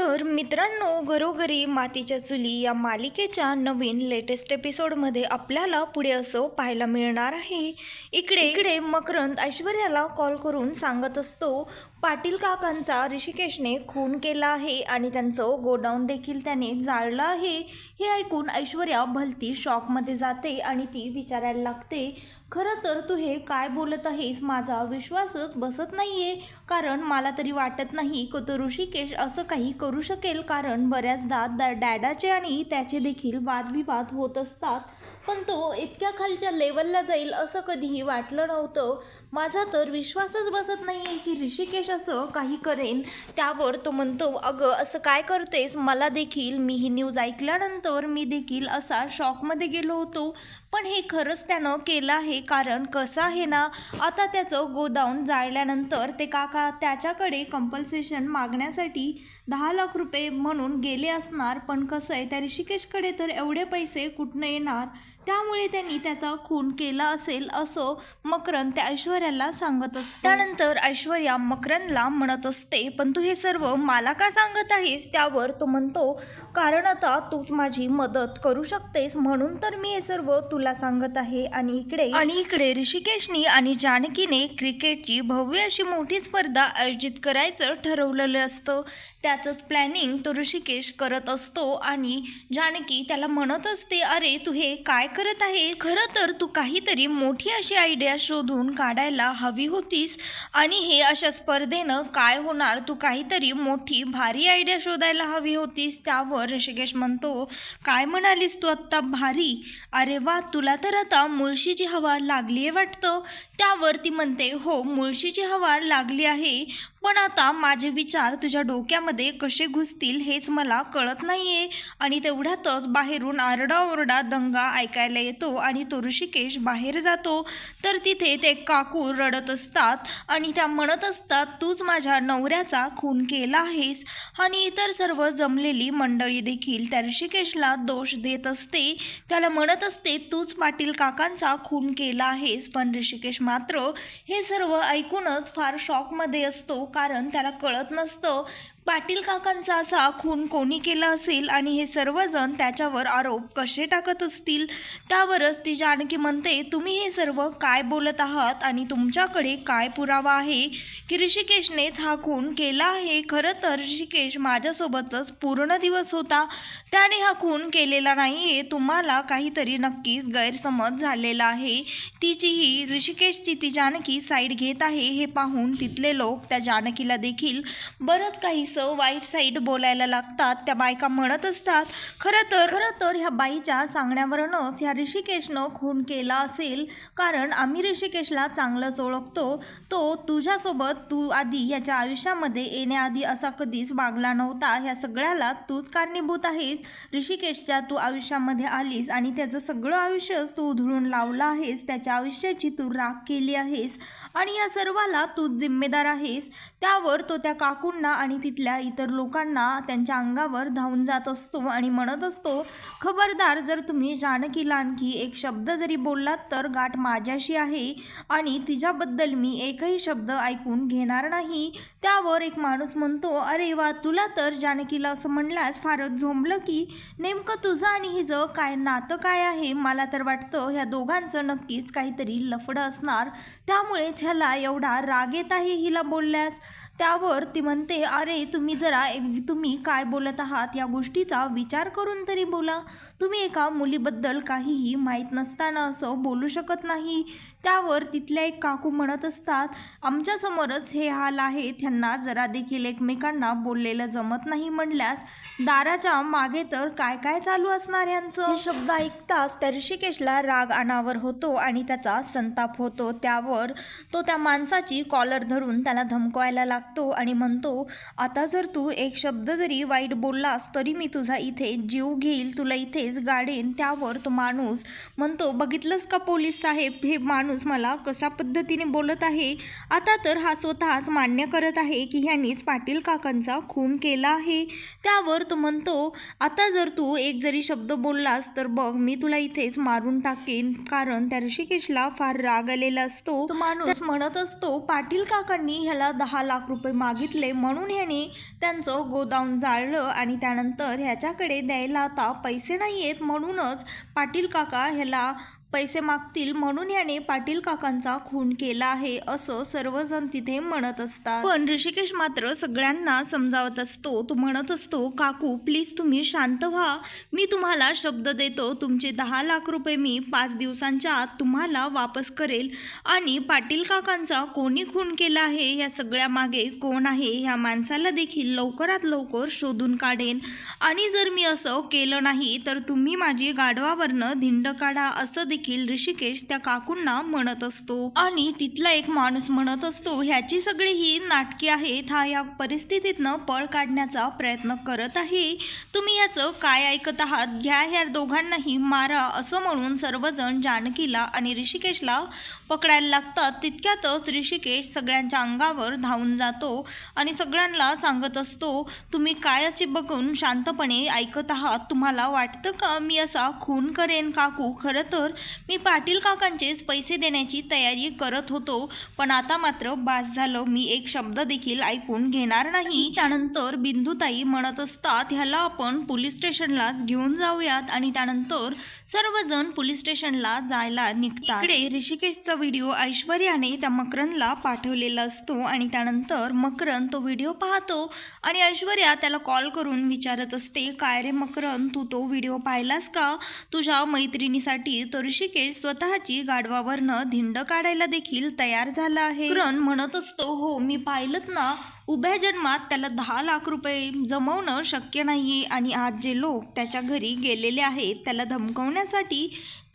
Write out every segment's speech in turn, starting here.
तर मित्रांनो घरोघरी मातीच्या चुली या मालिकेच्या नवीन लेटेस्ट एपिसोडमध्ये आपल्याला पुढे असं पाहायला मिळणार आहे. इकडे इकडे मकरंद ऐश्वर्याला कॉल करून सांगत असतो पाटील काकांचा ऋषिकेशने खून केला आहे आणि त्यांचं गोडाऊन देखील त्याने जाळलं आहे हे ऐकून ऐश्वर्या भलती शॉकमध्ये जाते आणि ती विचारायला लागते खरं तर तू हे काय बोलत आहेस? माझा विश्वासच बसत नाही आहे कारण मला तरी वाटत नाही की तो ऋषिकेश असं काही करू शकेल. कारण बऱ्याचदा द डॅडाचे आणि त्याचे देखील वादविवाद होत असतात. पण तो इतक्या खालच्या लेवलला जाईल असं कधीही वाटलं नव्हतं. माझा तर विश्वासच बसत नाही आहे की ऋषिकेश असं काही करेन. त्यावर तो म्हणतो अगं असं काय करतेस? मला देखील मी ही न्यूज ऐकल्यानंतर मी देखील असा शॉकमध्ये गेलो होतो. पण हे खरंच त्यानं केलं आहे कारण कसं आहे ना आता त्याचं गोदाऊन जाळल्यानंतर ते काका त्याच्याकडे कंपल्सेशन मागण्यासाठी दहा लाख रुपये म्हणून गेले असणार. पण कसं आहे त्या ऋषिकेशकडे तर एवढे पैसे कुठनं येणार? त्यामुळे त्यांनी त्याचा खून केला असेल असं मकरंद त्या ऐश्वर्याला सांगत असते. त्यानंतर ऐश्वर्या मकरंदला म्हणत असते पण तू हे सर्व मला का सांगत आहेस? त्यावर तो म्हणतो कारण आता तूच माझी मदत करू शकतेस म्हणून तर मी हे सर्व तुला सांगत आहे. आणि इकडे आणि इकडे ऋषिकेशनी आणि जानकीने क्रिकेटची भव्य अशी मोठी स्पर्धा आयोजित करायचं ठरवलेलं असतं. त्याचंच प्लॅनिंग तो ऋषिकेश करत असतो आणि जानकी त्याला म्हणत असते अरे तू हे काय करत आहे खरं तर तू काहीतरी मोठी अशी आयडिया शोधून काढायला हवी होतीस. आणि हे अशा स्पर्धेनं काय होणार? तू काहीतरी मोठी भारी आयडिया शोधायला हवी होतीस. त्यावर ऋषिकेश म्हणतो काय म्हणालीस तू आत्ता भारी? अरे वा तुला तर आता मुळशीची हवा लागली आहे वाटतं. त्यावर ती म्हणते हो मुळशीची हवा लागली आहे. पण आता माझे विचार तुझ्या डोक्यामध्ये कसे घुसतील हेच मला कळत नाहीये. आणि तेवढ्यातच बाहेरून आरडाओरडा दंगा ऐकायला येतो आणि तो ऋषिकेश बाहेर जातो. तर तिथे ते काकू रडत असतात आणि त्या म्हणत असतात तूच माझ्या नवऱ्याचा खून केला आहेस. आणि इतर सर्व जमलेली मंडळी देखील त्या ऋषिकेशला दोष देत असते. त्याला म्हणत असते तूच पाटील काकांचा खून केला आहेस. पण ऋषिकेश मात्र हे सर्व ऐकूनच फार शॉकमध्ये असतो. कारण त्याला कळत नसतं. पाटील काकांचा असा खून कोणी केला असेल आणि हे सर्वजण त्याच्यावर आरोप कसे टाकत असतील त्यावरच ती जानकी म्हणते तुम्ही हे सर्व काय बोलत आहात आणि तुमच्याकडे काय पुरावा आहे? की ऋषिकेशनेच हा खून केला आहे? खरं तर ऋषिकेश माझ्यासोबतच पूर्ण दिवस होता. त्याने हा खून केलेला नाही आहे तुम्हाला काहीतरी नक्कीच गैरसमज झालेला आहे. तिची ही ऋषिकेशची ती जानकी साईड घेत आहे. हे पाहून तिथले लोक त्या जानकीला देखील बरंच काही काहीसं वाईट साईड बोलायला लागतात त्या बायका म्हणत असतात खरं तर खरं तर ह्या बाईच्या सांगण्यावरूनच ह्या ऋषिकेशनं खून केला असेल कारण आम्ही ऋषिकेशला चांगलंच ओळखतो. तो तुझ्यासोबत तू आधी ह्याच्या आयुष्यामध्ये येण्याआधी असा कधीच वागला नव्हता. ह्या सगळ्याला तूच कारणीभूत आहेस. ऋषिकेशच्या तू आयुष्यामध्ये आलीस आणि त्याचं सगळं आयुष्यच तू उधळून लावलं आहेस. त्याच्या आयुष्याची तू राख केली आहेस आणि या सर्वाला तू जिम्मेदार आहेस. त्यावर तो त्या काकूंना आणि तिथल्या इतर लोकांना त्यांच्या अंगावर धावून जात असतो आणि म्हणत असतो खबरदार जर तुम्ही जानकीला आणखी एक शब्द जरी बोललात तर गाठ माझ्याशी आहे आणि तिच्याबद्दल मी एकही शब्द ऐकून घेणार नाही. त्यावर एक माणूस म्हणतो अरे वा तुला तर जानकीला असं म्हणल्यास फारच झोंबलं की. नेमकं तुझं आणि हिचं काय नातं काय आहे? मला तर वाटतं ह्या दोघांचं नक्कीच काहीतरी लफडं असणार. त्यामुळेच ह्याला एवढा राग येत आहे हिला बोलल्यास. त्यावर ती म्हणते अरे तुम्ही जरा तुम्ही काय बोलत आहात या गोष्टीचा विचार करून तरी बोला. तुम्ही एका मुलीबद्दल काहीही माहीत नसताना असं बोलू शकत नाही. त्यावर तिथल्या एक काकू म्हणत असतात आमच्यासमोरच हे हाल आहे. त्यांना जरा देखील एकमेकांना बोललेलं जमत नाही म्हणल्यास दाराच्या मागे तर काय काय चालू असणार यांचं? शब्द ऐकताच त्या ऋषिकेशला राग अनावर होतो आणि त्याचा संताप होतो. त्यावर तो त्या माणसाची कॉलर धरून त्याला धमकवायला लागतो. आणि म्हणतो आता जर तू एक शब्द जरी वाईट बोललास तरी मी तुझा इथे जीव घेईल. तुला इथेच गाडेन. त्यावर तो माणूस म्हणतो बघितलंस का पोलीस साहेब हे माणूस मला कशा पद्धतीने बोलत आहे? आता तर हा स्वतःच मान्य करत आहे की ह्यांनीच पाटील काकांचा खून केला आहे. त्यावर तो म्हणतो आता जर तू एक जरी शब्द बोललास तर बघ मी तुला इथेच मारून टाकेन. कारण त्या ऋषिकेशला फार राग आलेला असतो. तो माणूस म्हणत असतो पाटील काकांनी ह्याला दहा लाख रुपये रुपये मागितले म्हणून ह्याने त्यांचं गोदाऊन जाळलं आणि त्यानंतर ह्याच्याकडे द्यायला आता पैसे नाही आहेत म्हणूनच पाटील काका ह्याला पैसे मागतील म्हणून याने पाटील काकांचा खून केला आहे असं सर्वजण तिथे म्हणत असतात. पण ऋषिकेश मात्र सगळ्यांना समजावत असतो. तो म्हणत असतो काकू प्लीज तुम्ही शांत व्हा. मी तुम्हाला शब्द देतो. तुमचे दहा लाख रुपये मी पाच दिवसांच्या आत तुम्हाला वापस करेल. आणि पाटील काकांचा कोणी खून केला आहे या सगळ्या मागे कोण आहे ह्या माणसाला देखील लवकरात लवकर शोधून काढेन. आणि जर मी असं केलं नाही तर तुम्ही माझी गाढवावरनं धिंड काढा असं देखील ऋषिकेश त्या काकूंना म्हणत असतो. आणि तिथला एक माणूस म्हणत असतो ह्याची सगळी ही नाटके आहेत हा या परिस्थितीतनं पळ काढण्याचा प्रयत्न करत आहे. तुम्ही याचं काय ऐकत आहात? घ्या ह्या दोघांनाही मारा असं म्हणून सर्वजण जानकीला आणि ऋषिकेशला पकडायला लागतात. तितक्यातच ऋषिकेश सगळ्यांच्या अंगावर धावून जातो आणि सगळ्यांना सांगत असतो तुम्ही काय असे बघून शांतपणे ऐकत आहात? तुम्हाला वाटतं का मी असा खून करेन काकू? खरं तर मी पाटील काकांचेच पैसे देण्याची तयारी करत होतो पण आता मात्र बास झालं. मी एक शब्द देखील ऐकून घेणार नाही. त्यानंतर बिंदुताई म्हणत असतात ह्याला आपण पोलीस स्टेशनलाच घेऊन जाऊयात. आणि त्यानंतर सर्वजण पोलीस स्टेशनला जायला निघतात. इकडे ऋषिकेशचा व्हिडिओ ऐश्वर्याने त्या मकरनला पाठवलेला असतो आणि त्यानंतर मकरन तो व्हिडिओ पाहतो आणि ऐश्वर्या त्याला कॉल करून विचारत असते काय रे मकरन तू तो व्हिडिओ पाहिलास का? तुझ्या मैत्रिणीसाठी तर ऋषिकेश स्वतःची गाढवावरनं धिंड काढायला देखील तयार झाला आहे. मकरन म्हणत असतो हो मी पाहिलंच ना उभ्या जन्मात त्याला दहा लाख रुपये जमवणं शक्य नाही आणि आज जे लोक त्याच्या घरी गेलेले आहेत त्याला धमकवण्यासाठी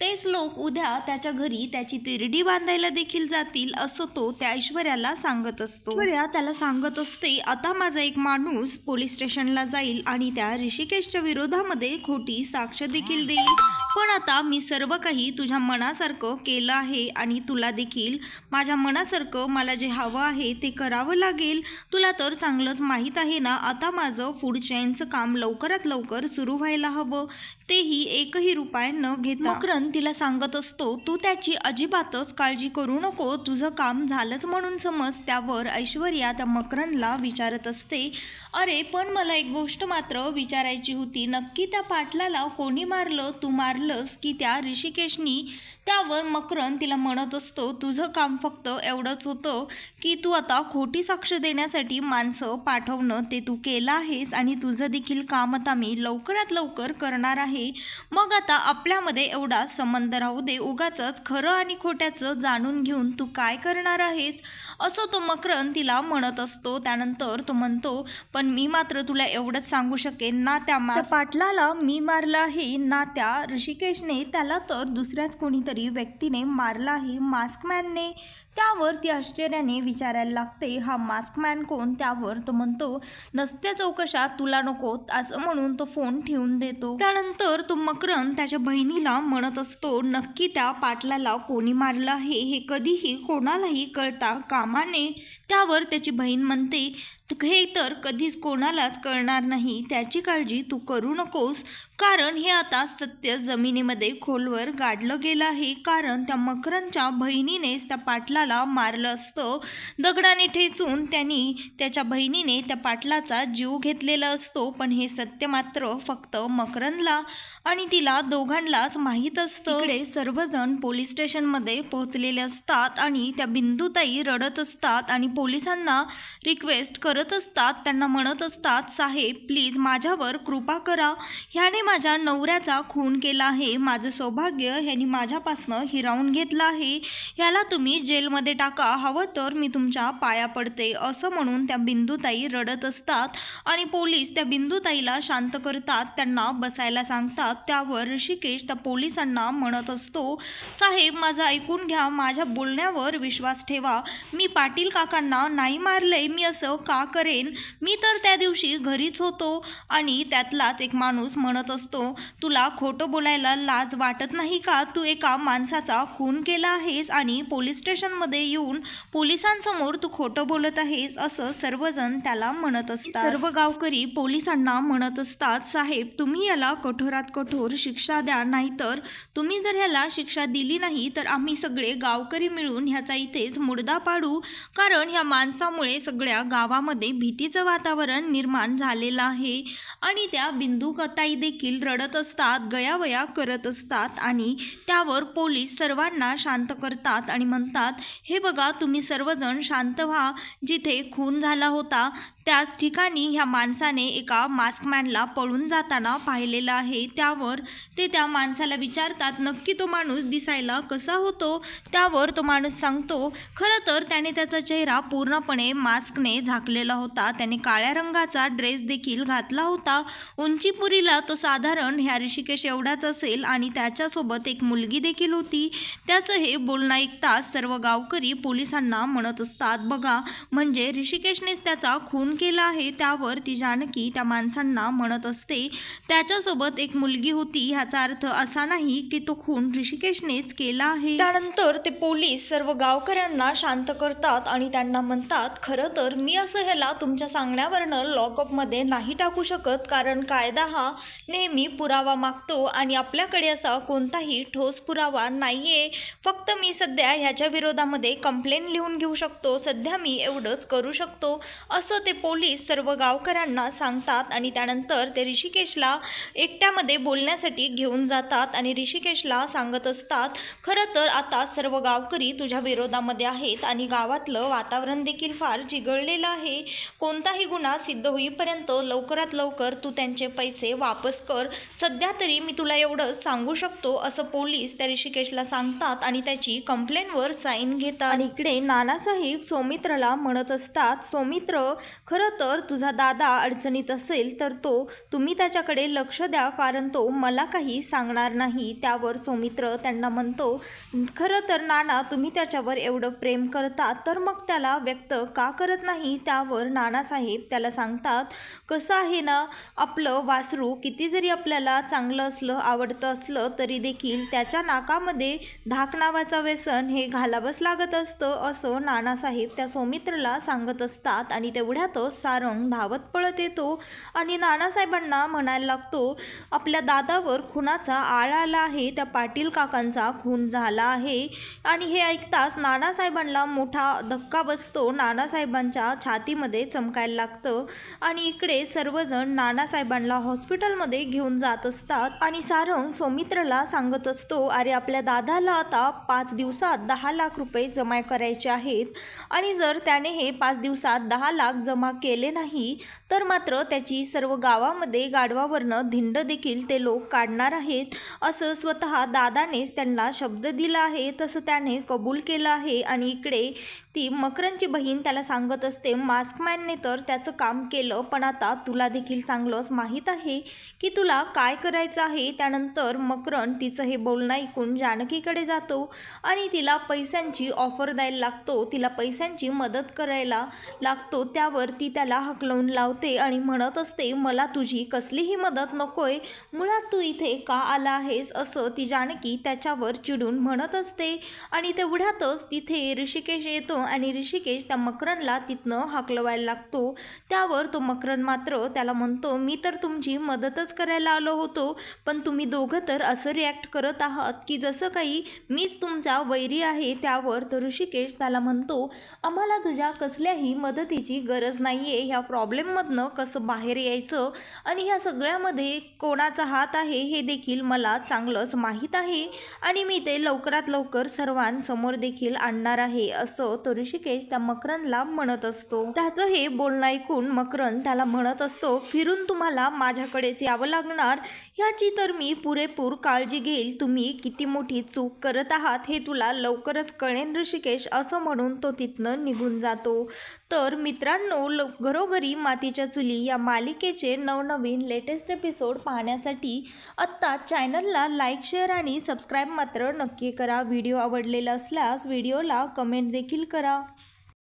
तेच लोक उद्या त्याच्या घरी त्याची तिरडी बांधायला देखील जातील असं तो त्या ऐश्वर्याला सांगत असतो. ऐश्वर्या त्याला सांगत असते आता माझा एक माणूस पोलीस स्टेशनला जाईल आणि त्या ऋषिकेशच्या विरोधामध्ये खोटी साक्ष देखील देईल. पण आता मी सर्व काही तुझ्या मनासारखं केलं आहे आणि तुला देखील माझ्या मनासारखं मला जे हवं आहे ते करावं लागेल. तुला तर चांगलंच माहीत आहे ना आता माझं फूड चेनचं काम लवकरात लवकर सुरू व्हायला हवं. तेही एकही रुपये न घेता. मकरन तिला सांगत असतो तू त्याची अजिबातच काळजी करू नको. तुझं काम झालंच म्हणून समज त्यावर ऐश्वर्या त्या मकरनला विचारत असते. अरे पण मला एक गोष्ट मात्र विचारायची होती. नक्की त्या पाटलाला कोणी मारलं? तू मारलं मारलंस की त्या ऋषिकेशनी त्यावर मकरन तिला म्हणत असतो तुझं काम फक्त एवढंच होतं की तू आता खोटी साक्ष देण्यासाठी माणसं पाठवणं ते तू केलं आहेस आणि तुझं देखील काम आता मी लवकरात लवकर करणार आहे. मग आता आपल्यामध्ये एवढा संबंध राहू दे उगाच खरं आणि खोट्याचं जाणून घेऊन तू काय करणार आहेस? असं तो मकरन तिला म्हणत असतो. त्यानंतर तो म्हणतो पण मी मात्र तुला एवढंच सांगू शकेन ना त्या पाटलाला मी मारलं आहे ना त्या ऋषिकेशने त्याला तर दुसऱ्याच कोणीतरी व्यक्तीने मारला आहे मास्कमॅनने त्यावर ती आश्चर्याने विचारायला लागते हा मास्कमॅन कोण? त्यावर तो म्हणतो नसत्या चौकशात तुला नको असं म्हणून तो फोन ठेवून देतो. त्यानंतर तो मकरन त्याच्या बहिणीला म्हणत असतो नक्की त्या पाटलाला कोणी मारलं आहे हे कधीही कोणालाही कळता कामाने. त्यावर त्याची बहीण म्हणते हे तर कधीच कोणालाच कळणार नाही. त्याची काळजी तू करू नकोस. कारण हे आता सत्य जमिनीमध्ये खोलवर गाडलं गेलं आहे. कारण त्या मकरांच्या बहिणीनेच त्या पाटलाला मारलं असतं. दगडाने ठेचून त्यांनी त्याच्या बहिणीने त्या पाटलाचा जीव घेतलेला असतो. पण हे सत्य मात्र फक्त मकरनला आणि तिला दोघांनाच माहीत असतं. इकडे सर्वजण पोलीस स्टेशनमध्ये पोहोचलेले असतात आणि त्या बिंदुताई रडत असतात आणि पोलिसांना रिक्वेस्ट कर करत असतात त्यांना म्हणत असतात साहेब प्लीज माझ्यावर कृपा करा. ह्याने माझ्या नवऱ्याचा खून केला आहे. माझं सौभाग्य ह्याने माझ्यापासनं हिरावून घेतलं आहे. ह्याला तुम्ही जेलमध्ये टाका. हवं तर मी तुमच्या पाया पडते. असं म्हणून त्या बिंदुताई रडत असतात आणि पोलीस त्या बिंदुताईला शांत करतात. त्यांना बसायला सांगतात. त्यावर ऋषिकेश त्या पोलिसांना म्हणत असतो साहेब माझं ऐकून घ्या. माझ्या बोलण्यावर विश्वास ठेवा. मी पाटील काकांना नाही मारलंय. मी असं का करेन. मी तर त्या दिवशी घरीच होतो आणि त्यातलाच एक माणूस म्हणत असतो तुला खोटं बोलायला लाज वाटत नाही का? तू एका माणसाचा खून केला आहेस आणि पोलीस स्टेशनमध्ये मध्ये येऊन पोलिसांसमोर तू खोटं बोलत आहेस असं सर्वजण त्याला म्हणत असतात. सर्व गावकरी पोलिसांना म्हणत असतात साहेब तुम्ही याला कठोरात कठोर शिक्षा द्या नाहीतर तुम्ही जर ह्याला शिक्षा दिली नाही तर आम्ही सगळे गावकरी मिळून ह्याचा इथेच मुडदा पाडू. कारण ह्या माणसामुळे सगळ्या गावामध्ये भीतीचं वातावरण निर्माण झालेलं आहे. आणि त्या बिंदू कताई देखील रडत असतात गयावया करत असतात आणि त्यावर पोलीस सर्वांना शांत करतात आणि म्हणतात हे बघा तुम्ही सर्वजण शांत व्हा. जिथे खून झाला होता त्या ठिकाणी ह्या माणसाने एका मास्कमॅनला पळून जाताना पाहिलेलं आहे. त्यावर ते त्या माणसाला विचारतात नक्की तो माणूस दिसायला कसा होतो? त्यावर तो माणूस सांगतो खरं तर त्याने त्याचा चेहरा पूर्णपणे मास्कने झाकलेला होता. त्याने काळ्या रंगाचा ड्रेस देखील घातला होता. उंचीपुरीला तो साधारण ह्या ऋषिकेश एवढाच असेल आणि त्याच्यासोबत एक मुलगी देखील होती. त्याचं हे बोलणं ऐकताच सर्व गावकरी पोलिसांना म्हणत असतात बघा म्हणजे ऋषिकेशनेच त्याचा खून केला आहे त्यावर ती जानकी त्या माणसांना म्हणत असते. त्याच्यासोबत एक मुलगी होती ह्याचा अर्थ असा नाही की तो खून ऋषिकेशनेच केला आहे. त्यानंतर ते पोलीस सर्व गावकऱ्यांना शांत करतात आणि त्यांना म्हणतात खरं तर मी असं ह्याला तुमच्या सांगण्यावरनं लॉकअपमध्ये नाही टाकू शकत कारण कायदा हा नेहमी पुरावा मागतो आणि आपल्याकडे असा कोणताही ठोस पुरावा नाहीये. फक्त मी सध्या ह्याच्या विरोधामध्ये कंप्लेन लिहून घेऊ शकतो सध्या मी एवढंच करू शकतो असं ते पोलीस सर्व गावकऱ्यांना सांगतात आणि त्यानंतर ते ऋषिकेशला एकट्यामध्ये बोलण्यासाठी घेऊन जातात आणि ऋषिकेशला सांगत असतात खरं तर आता सर्व गावकरी तुझ्या विरोधामध्ये आहेत आणि गावातलं वातावरण देखील फार चिघळलेलं आहे. कोणताही गुन्हा सिद्ध होईपर्यंत लवकरात लवकर तू त्यांचे पैसे वापस कर. सध्या तरी मी तुला एवढं सांगू शकतो असं पोलीस त्या ऋषिकेशला सांगतात आणि त्याची कंप्लेंटवर साईन घेतात. आणि इकडे नानासाहेब सौमित्रला म्हणत असतात सौमित्र खरं तर तुझा दादा अडचणीत असेल तर तो तुम्ही त्याच्याकडे लक्ष द्या कारण तो मला काही सांगणार नाही. त्यावर सौमित्र त्यांना म्हणतो खरं तर नाना तुम्ही त्याच्यावर एवढं प्रेम करता तर मग त्याला व्यक्त का करत नाही? त्यावर नानासाहेब त्याला सांगतात कसं आहे ना आपलं वासरू किती जरी आपल्याला चांगलं असलं आवडतं असलं तरी देखील त्याच्या नाकामध्ये धाक नावाचं व्यसन हे घालावंच लागत असतं असं नानासाहेब त्या सौमित्रला सांगत असतात आणि तेवढ्यातच सारंग धावत पळत येतो आणि नानासाहेबांना म्हणायला लागतो आपल्या दादावर खुनाचा आळ आला आहे त्या पाटील काकांचा खून झाला आहे. आणि हे ऐकताच नानासाहेबांना मोठा धक्का बसतो. नानासाहेबांच्या छातीमध्ये चमकायला लागतं आणि इकडे सर्वजण नानासाहेबांना हॉस्पिटलमध्ये घेऊन जात असतात आणि सारंग सौमित्रला सांगत असतो अरे आपल्या दादाला आता पाच दिवसात दहा लाख रुपये जमा करायचे आहेत. आणि जर त्याने हे पाच दिवसात दहा लाख जमा केले नाही तर मात्र त्याची सर्व गावामध्ये गाढवावरनं धिंड देखील ते लोक काढणार आहेत असं स्वतः दादानेच त्यांना शब्द दिला आहे तसं त्याने कबूल केलं आहे. आणि इकडे ती मकरनची बहीण त्याला सांगत असते मास्कमॅनने तर त्याचं काम केलं पण आता तुला देखील चांगलंच माहीत आहे की तुला काय करायचं आहे. त्यानंतर मकरन तिचं हे बोलणं ऐकून जानकीकडे जातो आणि तिला पैशांची ऑफर द्यायला लागतो. तिला पैशांची मदत करायला लागतो. त्यावर ती त्याला हकलवून लावते आणि म्हणत असते मला तुझी कसलीही मदत नकोय. मुळात तू इथे का आला आहेस? असं ती जानकी त्याच्यावर चिडून म्हणत असते. आणि तेवढ्यातच तिथे ऋषिकेश येतो आणि ऋषिकेश त्या मकरनला तिथनं हकलवायला लागतो. त्यावर तो मकरन मात्र त्याला म्हणतो मी तर तुमची मदतच करायला आलो होतो पण तुम्ही दोघं तर असं रिॲक्ट करत आहात की जसं काही मीच तुमचा वैरी आहे. त्यावर तो ऋषिकेश त्याला म्हणतो आम्हाला तुझ्या कसल्याही मदतीची गरज नाही आहे ह्या प्रॉब्लेममधनं कसं बाहेर यायचं आणि ह्या सगळ्यामध्ये कोणाचा हात आहे हे देखील मला चांगलंच माहीत आहे आणि मी ते लवकरात लवकर सर्वांसमोर देखील आणणार आहे असं तो ऋषिकेश त्या मकरनला म्हणत असतो. त्याचं हे बोलणं ऐकून मकरन त्याला म्हणत असतो फिरून तुम्हाला माझ्याकडेच यावं लागणार. ह्याची तर मी पुरेपूर काळजी घेईल. तुम्ही किती मोठी चूक करत आहात हे तुला लवकरच कळेन ऋषिकेश असं म्हणून तो तिथनं निघून जातो. तर मित्रांनो ल घरोघरी मातीच्या चुली या मालिकेचे नवनवीन लेटेस्ट एपिसोड पाहण्यासाठी आत्ता चॅनलला लाईक शेअर आणि सबस्क्राईब मात्र नक्की करा. व्हिडिओ आवडलेला असल्यास व्हिडिओला कमेंट देखील करा.